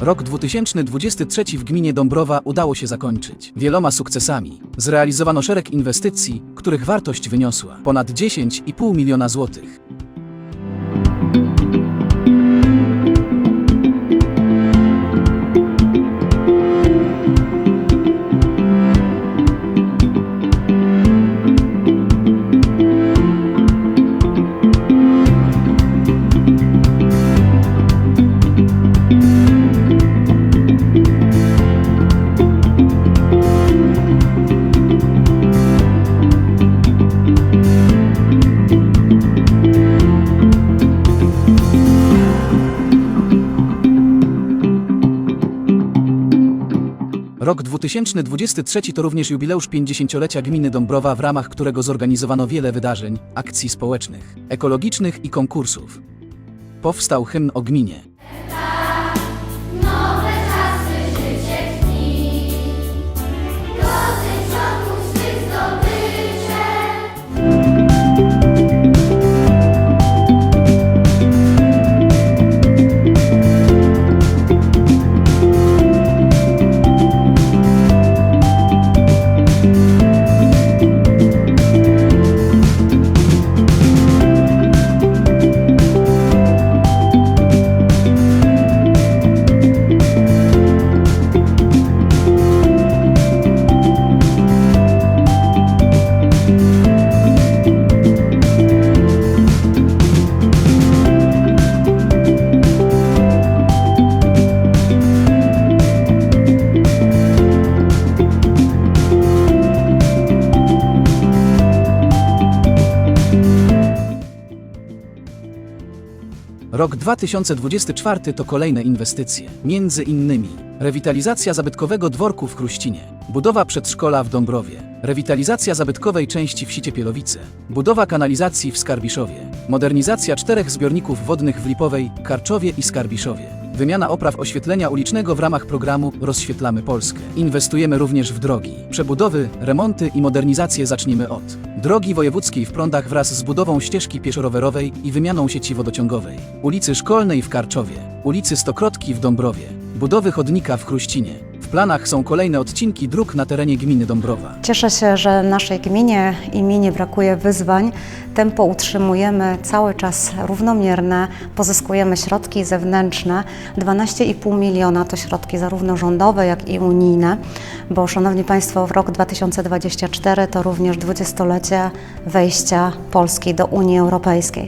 Rok 2023 w gminie Dąbrowa udało się zakończyć wieloma sukcesami. Zrealizowano szereg inwestycji, których wartość wyniosła ponad 10,5 miliona złotych. Rok 2023 to również jubileusz 50-lecia gminy Dąbrowa, w ramach którego zorganizowano wiele wydarzeń, akcji społecznych, ekologicznych i konkursów. Powstał hymn o gminie. Rok 2024 to kolejne inwestycje, między innymi rewitalizacja zabytkowego dworku w Kruścinie, budowa przedszkola w Dąbrowie, rewitalizacja zabytkowej części w Sicie Pielowice, budowa kanalizacji w Skarbiszowie, modernizacja czterech zbiorników wodnych w Lipowej, Karczowie i Skarbiszowie, wymiana opraw oświetlenia ulicznego w ramach programu Rozświetlamy Polskę. Inwestujemy również w drogi, przebudowy, remonty i modernizację zaczniemy od drogi wojewódzkiej w Prądach wraz z budową ścieżki pieszo-rowerowej i wymianą sieci wodociągowej, ulicy Szkolnej w Karczowie, ulicy Stokrotki w Dąbrowie, budowy chodnika w Chruścinie. W planach są kolejne odcinki dróg na terenie gminy Dąbrowa. Cieszę się, że naszej gminie i mi nie brakuje wyzwań. Tempo utrzymujemy cały czas równomierne, pozyskujemy środki zewnętrzne. 12,5 miliona to środki zarówno rządowe, jak i unijne, bo Szanowni Państwo, w rok 2024 to również 20-lecie wejścia Polski do Unii Europejskiej.